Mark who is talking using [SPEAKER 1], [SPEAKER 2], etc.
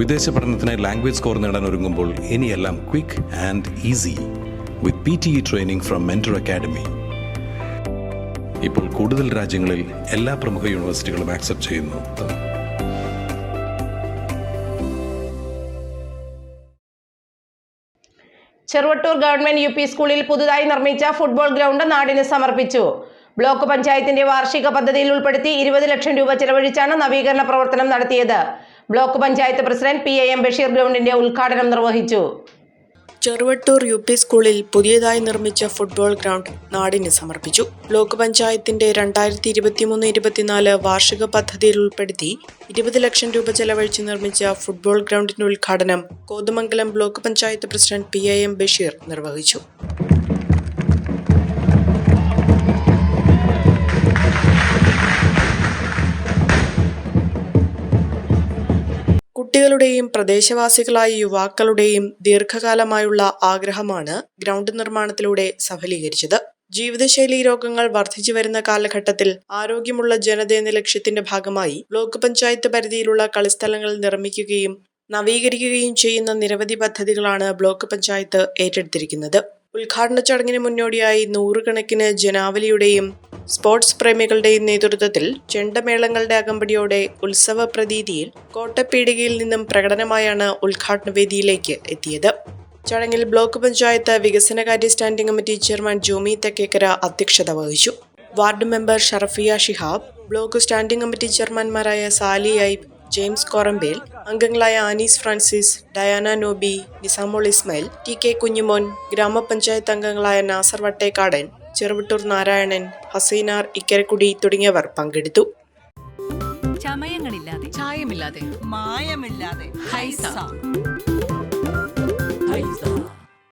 [SPEAKER 1] വിദേശ പഠനത്തിനായി language score നേടാൻ ഒരുങ്ങുമ്പോൾ ഇനിയെല്ലാം quick and easy with P T E training from mentor academy ഇപ്പോൾ കൂടുതൽ രാജ്യങ്ങളിൽ എല്ലാ പ്രമുഖ യൂണിവേഴ്സിറ്റികളും ആക്സെപ്റ്റ് ചെയ്യുന്നു.
[SPEAKER 2] ചെറുവട്ടൂർ ഗവൺമെന്റ് യു പി സ്കൂളിൽ പുതുതായി നിർമ്മിച്ച ഫുട്ബോൾ ഗ്രൗണ്ട് നാടിന് സമർപ്പിച്ചു. ബ്ലോക്ക് പഞ്ചായത്തിന്റെ വാർഷിക പദ്ധതിയിൽ ഉൾപ്പെടുത്തി ഇരുപത് ലക്ഷം രൂപ ചെലവഴിച്ചാണ് നവീകരണ പ്രവർത്തനം നടത്തിയത്. Block panchayat president P A Basheer ഗ്രൗണ്ടിന്റെ ഉദ്ഘാടനം നിർവഹിച്ചു.
[SPEAKER 3] ചെറുവട്ടൂർ യു പി സ്കൂളിൽ പുതിയതായി നിർമ്മിച്ച ഫുട്ബോൾ ഗ്രൗണ്ട് നാടിന് സമർപ്പിച്ചു. ബ്ലോക്ക് പഞ്ചായത്തിന്റെ രണ്ടായിരത്തി ഇരുപത്തിമൂന്ന് ഇരുപത്തിനാല് വാർഷിക പദ്ധതിയിൽ ഉൾപ്പെടുത്തി ഇരുപത് ലക്ഷം രൂപ ചെലവഴിച്ച് നിർമ്മിച്ച ഫുട്ബോൾ ഗ്രൗണ്ടിന്റെ ഉദ്ഘാടനം Kothamangalam block panchayat president P M Basheer നിർവഹിച്ചു. കുട്ടികളുടെയും പ്രദേശവാസികളായ യുവാക്കളുടെയും ദീർഘകാലമായുള്ള ആഗ്രഹമാണ് ഗ്രൗണ്ട് നിർമ്മാണത്തിലൂടെ സഫലീകരിച്ചത്. ജീവിതശൈലി രോഗങ്ങൾ വർദ്ധിച്ചു വരുന്ന കാലഘട്ടത്തിൽ ആരോഗ്യമുള്ള ജനത എന്ന ലക്ഷ്യത്തിന്റെ ഭാഗമായി ബ്ലോക്ക് പഞ്ചായത്ത് പരിധിയിലുള്ള കളിസ്ഥലങ്ങൾ നിർമ്മിക്കുകയും നവീകരിക്കുകയും ചെയ്യുന്ന നിരവധി പദ്ധതികളാണ് ബ്ലോക്ക് പഞ്ചായത്ത് ഏറ്റെടുത്തിരിക്കുന്നത്. ഉദ്ഘാടന ചടങ്ങിന് മുന്നോടിയായി നൂറുകണക്കിന് ജനാവലിയുടെയും സ്പോർട്സ് പ്രേമികളുടെയും നേതൃത്വത്തിൽ ചെണ്ടമേളങ്ങളുടെ അകമ്പടിയോടെ ഉത്സവ പ്രതീതിയിൽ കോട്ടപ്പീടികയിൽ നിന്നും പ്രകടനമായാണ് ഉദ്ഘാടന വേദിയിലേക്ക് എത്തിയത്. ചടങ്ങിൽ ബ്ലോക്ക് പഞ്ചായത്ത് വികസനകാര്യ standing committee chairman Jomy Thekkekara അധ്യക്ഷത വഹിച്ചു. Ward member Sharafiya Shihab block standing committee ചെയർമാൻമാരായ Sally Aib James Korambel അംഗങ്ങളായ Anees Francis Diana Noby Nisamol Ismail T K Kunjumon ഗ്രാമപഞ്ചായത്ത് അംഗങ്ങളായ നാസർ വട്ടേക്കാടൻ ചെറുവട്ടൂർ നാരായണൻ ഹസീനാർ ഇക്കരക്കുടി തുടങ്ങിയവർ പങ്കെടുത്തു.
[SPEAKER 4] ചമയങ്ങളില്ലാതെ
[SPEAKER 5] ചായമില്ലാതെ
[SPEAKER 4] മായമില്ലാതെ
[SPEAKER 5] ഹൈസ.